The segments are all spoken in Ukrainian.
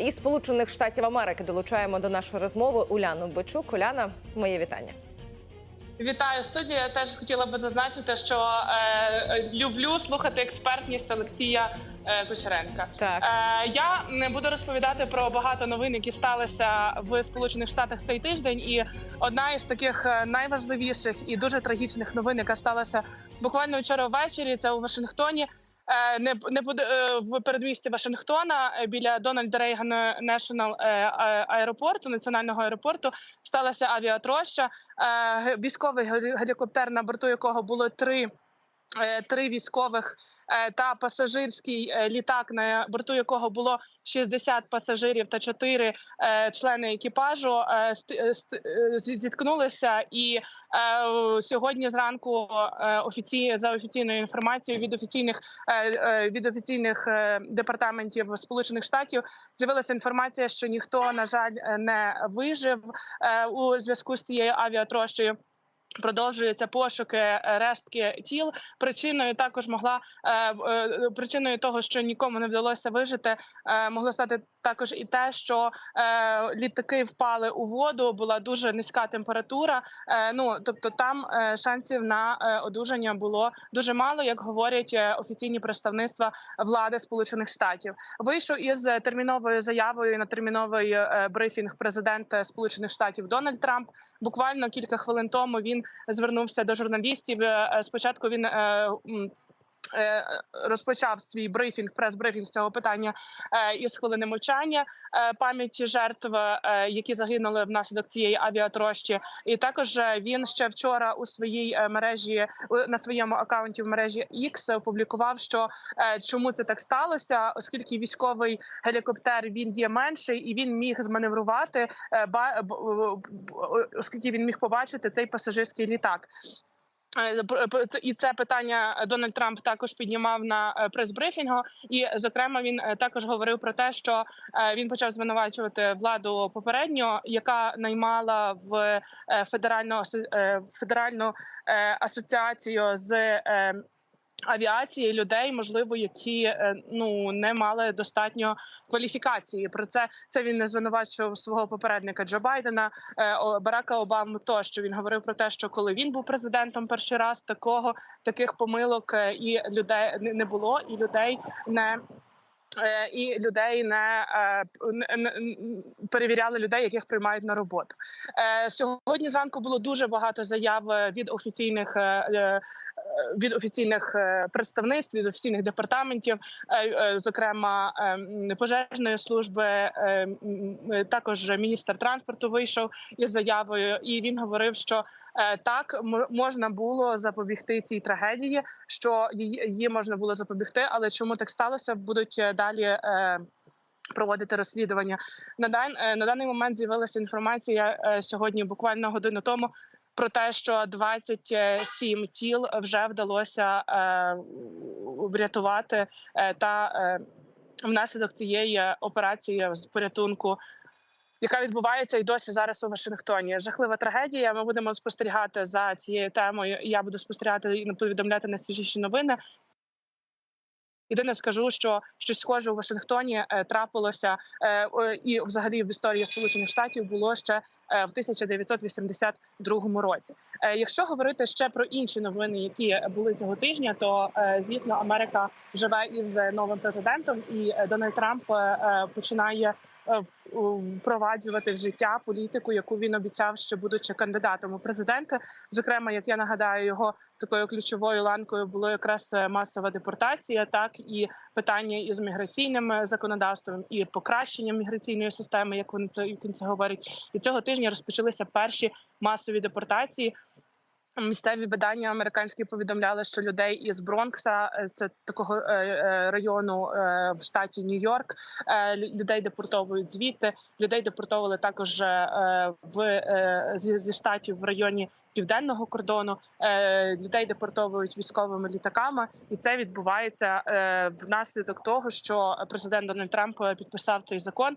із Сполучених Штатів Америки. Долучаємо до нашої розмови Уляну Бичук. Уляна, моє вітання. Вітаю студія. Я теж хотіла би зазначити, що е, люблю слухати експертність Олексія е, Кучеренка. Так. Е, я не буду розповідати про багато новин, які сталися в Сполучених Штатах цей тиждень. І одна із таких е, найважливіших і дуже трагічних новин, яка сталася буквально вчора ввечері, це у Вашингтоні. Е, Не не буде е, в передмісті Вашингтона е, біля Дональда Рейгана е, аеропорту, національного аеропорту, сталася авіатроща. Військовий гелі- гелікоптер, на борту якого було три. Е, Три військових е, та пасажирський е, літак, на борту якого було 60 пасажирів та 4 члени екіпажу, зіткнулися. І сьогодні зранку офіці... за офіційною інформацією від офіційних від офіційних департаментів Сполучених Штатів з'явилася інформація, що ніхто на жаль не вижив у зв'язку з цією авіатрощею. Продовжуються пошуки е, рештки тіл. Причиною також могла е, е, причиною того, що нікому не вдалося вижити, могло стати також і те, що літаки впали у воду. Була дуже низька температура. Ну тобто, там шансів на одужання було дуже мало, як говорять офіційні представництва влади Сполучених Штатів. Вийшов із терміновою заявою на терміновий брифінг президент е, Сполучених Штатів Дональд Трамп. Буквально кілька хвилин тому він звернувся до журналістів. Е, Спочатку він е, е, розпочав свій брифінг, прес-брифінг з цього питання е, із хвилини мовчання е, пам'яті жертв, е, які загинули внаслідок цієї авіатрощі. І також е, він ще вчора у своїй е, мережі на своєму акаунті в мережі X опублікував, що е, чому це так сталося, оскільки військовий гелікоптер він є менший і він міг зманеврувати, е, оскільки він міг побачити цей пасажирський літак. Е, І це питання Дональд Трамп також піднімав на е, прес-брифінгу. І зокрема, він е, також говорив про те, що е, він почав звинувачувати владу попередню, яка наймала в е, федеральну е, федеральну е, асоціацію з. Авіації людей, можливо, які е, ну не мали достатньо кваліфікації. Про це це він не звинувачував свого попередника Джо Байдена, е, Барака Обаму. Тощо він говорив про те, що коли він був президентом перший раз, такого таких помилок е, і людей не- було, і людей не. І людей не, перевіряли людей, яких приймають на роботу. Сьогодні зранку було дуже багато заяв від офіційних від офіційних е, представництв, від офіційних департаментів, е, е, зокрема е, пожежної служби. е, е, Також міністр транспорту вийшов із заявою, і він говорив, що е, так можна було запобігти цій трагедії, що її можна було запобігти, але чому так сталося, будуть е, далі. е, Проводити розслідування на дан е, на даний момент з'явилася інформація е, сьогодні, буквально годину тому, про те, що 27 тіл вже вдалося е, врятувати е, та е, внаслідок цієї операції з порятунку. Яка відбувається і досі зараз у Вашингтоні? Жахлива трагедія. Ми будемо спостерігати за цією темою. Я буду спостерігати і повідомляти найсвіжіші новини. Єдине скажу, що щось схоже у Вашингтоні е, трапилося е, і взагалі в історії Сполучених Штатів було ще е, в 1982 році. Якщо говорити ще про інші новини, які були цього тижня, то звісно Америка живе із новим президентом, і Дональд Трамп починає. Впроваджувати в життя політику, яку він обіцяв, що будучи кандидатом у президенти. Зокрема, як я нагадаю, його такою ключовою ланкою було якраз е, масова депортація, так і питання із міграційним е, законодавством, і покращенням міграційної системи, як він це як він це говорить. І цього тижня розпочалися перші масові депортації. Місцеві видання американські повідомляли, що людей із Бронкса, е, це такого е, е, району в штаті Нью-Йорк, лю- людей депортовують звідти. Людей депортовували також в зі, штатів в районі південного кордону. Людей депортовують військовими літаками, і це відбувається внаслідок того, що президент Дональд Трамп підписав цей закон.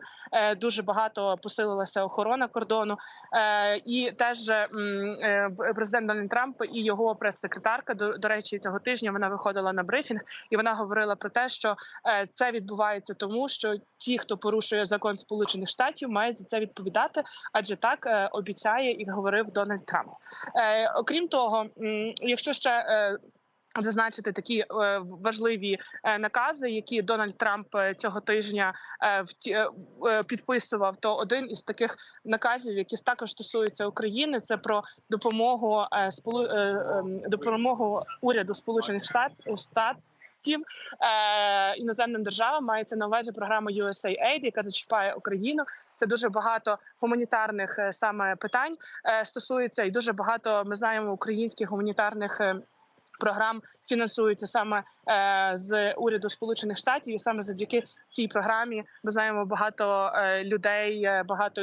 Дуже багато посилилася охорона кордону. І теж президент Дональд Дональд Трамп і його прес-секретарка. До, до речі, цього тижня вона виходила на брифінг, і вона говорила про те, що е, це відбувається тому, що ті, хто порушує закон Сполучених Штатів, мають за це відповідати, адже так е, обіцяє і говорив Дональд Трамп. Е, окрім того, якщо ще Зазначити такі е, важливі е, накази, які Дональд Трамп е, цього тижня підписував, то один із таких наказів, які також стосуються України, це про допомогу ем, допомогу уряду Сполучених Штатів е, іноземним державам мається на увазі програма USAID, яка зачіпає Україну. Це дуже багато гуманітарних саме питань стосується, і дуже багато ми знаємо українських гуманітарних. Програм фінансується саме е, з уряду Сполучених Штатів, і саме завдяки цій програмі ми знаємо багато е, людей, е, багато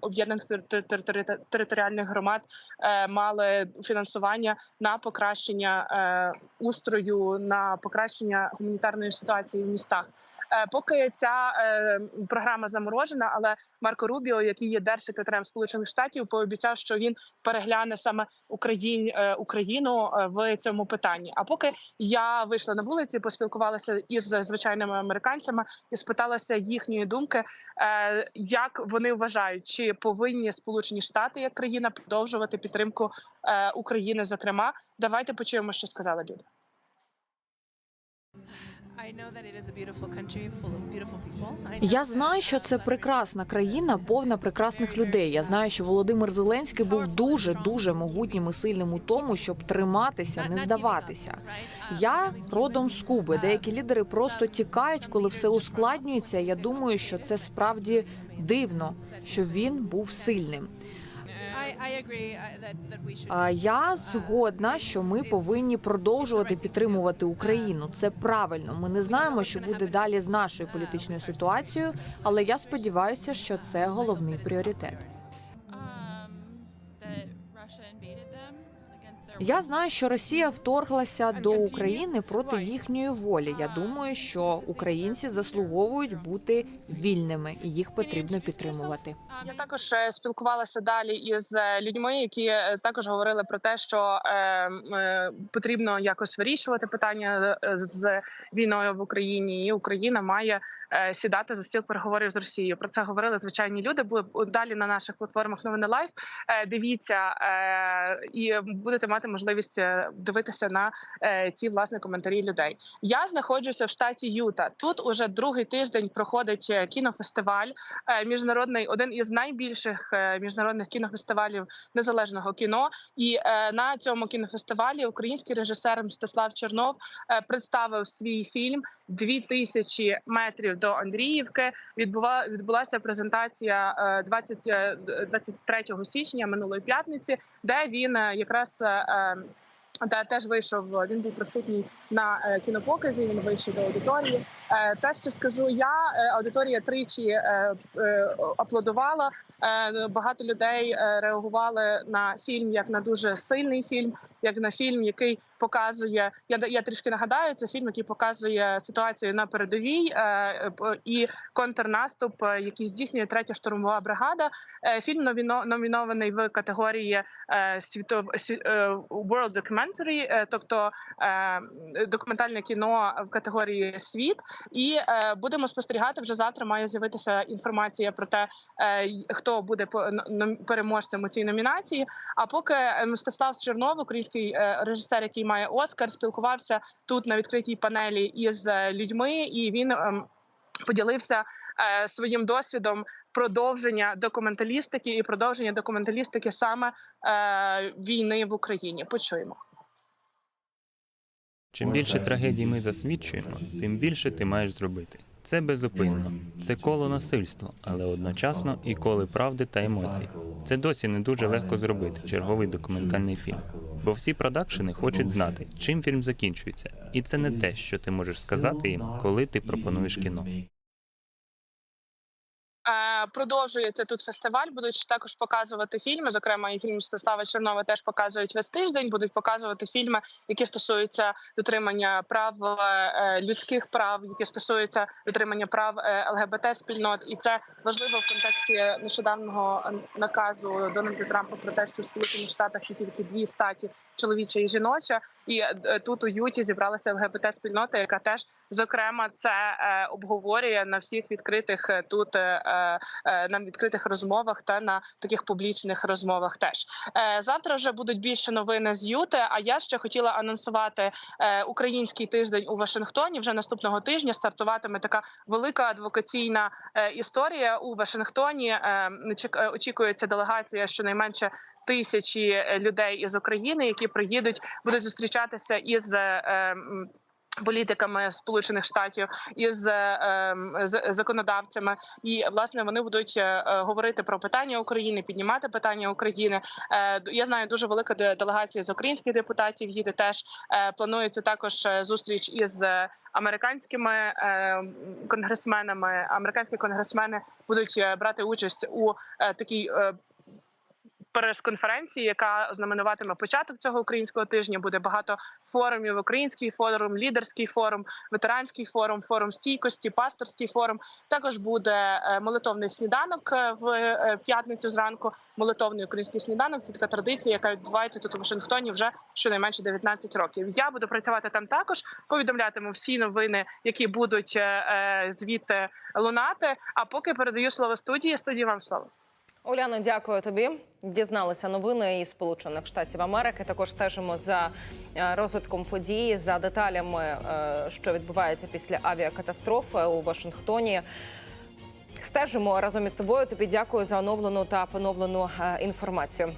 об'єднаних тер- тер- тер- територіальних громад мали фінансування на покращення устрою, на покращення гуманітарної ситуації в містах. Е, Поки ця е, програма заморожена, але Марко Рубіо, який є держсекретарем Сполучених Штатів, пообіцяв, що він перегляне саме Україн, е, Україну в цьому питанні. А поки я вийшла на вулиці, поспілкувалася із звичайними американцями і спиталася їхньої думки, як вони вважають, чи повинні Сполучені Штати як країна продовжувати підтримку України. Зокрема, давайте почуємо, що сказала люди. Я знаю, що це прекрасна країна, повна прекрасних людей. Я знаю, що Володимир Зеленський був дуже дуже могутнім і сильним у тому, щоб триматися, не здаватися. Я родом з Куби. Деякі лідери просто тікають, коли все ускладнюється. Я думаю, що це справді дивно, що він був сильним. А я згодна, що ми повинні продовжувати підтримувати Україну. Це правильно. Ми не знаємо, що буде далі з нашою політичною ситуацією, але я сподіваюся, що це головний пріоритет. Я знаю, що Росія вторглася до України проти їхньої волі. Я думаю, що українці заслуговують бути вільними, і їх потрібно підтримувати. Я також е, спілкувалася далі із е, людьми, які е, також говорили про те, що потрібно якось вирішувати питання з війною в Україні, і Україна має сідати за стіл переговорів з Росією. Про це говорили звичайні люди. Були далі на наших платформах новини лайф. Е, дивіться е, і будете мати можливість е, дивитися на е, ці власне коментарі людей. Я знаходжуся в штаті Юта. Тут уже другий тиждень проходить е, кінофестиваль е, міжнародний, один із найбільших е, міжнародних кінофестивалів незалежного кіно. І е, на цьому кінофестивалі український режисер Мстислав Чернов е, представив свій фільм «Дві тисячі метрів до Андріївки. Відбула відбулася презентація е, 20, е, 23 січня минулої п'ятниці, де він е, якраз. е, е, та теж вийшов. Він був присутній на е, кінопоказі. Він вийшов до аудиторії. Е, Те, що скажу я, е, аудиторія тричі е, аплодувала. Багато людей реагували на фільм як на дуже сильний фільм, як на фільм, який показує. Я я трішки нагадаю, це фільм, який показує ситуацію на передовій і контрнаступ, який здійснює третя штурмова бригада. Фільм номіно- номінований в категорії світов World Documentary, тобто документальне кіно в категорії світ. І е, будемо спостерігати вже завтра. Має з'явитися інформація про те, е, хто буде переможцем у цій номінації. А поки Мстислав Чернов, український е, режисер, який має Оскар, спілкувався тут на відкритій панелі із людьми, і він. ем, Поділився е, своїм досвідом продовження документалістики і продовження документалістики саме е, війни в Україні. Почуємо. Чим більше трагедій ми засвідчуємо, тим більше ти маєш зробити. Це безупинно, це коло насильства, але одночасно і коло правди та емоцій. Це досі не дуже легко зробити черговий документальний фільм. Бо всі продакшени хочуть знати, чим фільм закінчується, і це не те, що ти можеш сказати їм, коли ти пропонуєш кіно. Е, Продовжується тут фестиваль. Будуть також показувати фільми. Зокрема, і фільм Стаслава Чернова теж показують весь тиждень. Будуть показувати фільми, які стосуються дотримання прав е, людських прав, які стосуються дотримання прав ЛГБТ спільнот, і це важливо в контексті нещодавнього наказу Дональда Трампа про те, що в Сполучених Штатах є тільки дві статі чоловіча і жіноча. І е, тут у Юті зібралася ЛГБТ спільнота, яка теж зокрема це е, обговорює на всіх відкритих е, тут на відкритих розмовах та на таких публічних розмовах. Теж завтра вже будуть більше новини з Юти. А я ще хотіла анонсувати український тиждень у Вашингтоні. Вже наступного тижня стартуватиме така велика адвокаційна історія у Вашингтоні. Очікується делегація щонайменше тисячі е, людей із України, які приїдуть, будуть зустрічатися із. е, Політиками Сполучених Штатів із е, ем, законодавцями, і власне вони будуть говорити про питання України, піднімати питання України. Я знаю, дуже велика делегація з українських депутатів їде. Теж планується також зустріч із американськими конгресменами. Американські конгресмени будуть брати участь у такій. Прес-конференції, яка знаменуватиме початок цього українського тижня, буде багато форумів: український форум, лідерський форум, ветеранський форум, форум стійкості, пасторський форум. Також буде е, молитовний сніданок е, в е, п'ятницю зранку. Молитовний український сніданок це така традиція, яка відбувається тут у Вашингтоні вже щонайменше 19 років. Я буду працювати там також. Повідомлятиму всі новини, які будуть звідти лунати. А поки передаю слово студії. Студії вам слово. Уляно, дякую тобі. Дізналися новини із Сполучених Штатів Америки. Також стежимо за е, розвитком події, за деталями, е, що відбувається після авіакатастрофи у Вашингтоні. Стежимо разом із тобою. Тобі дякую за оновлену та поновлену е, інформацію.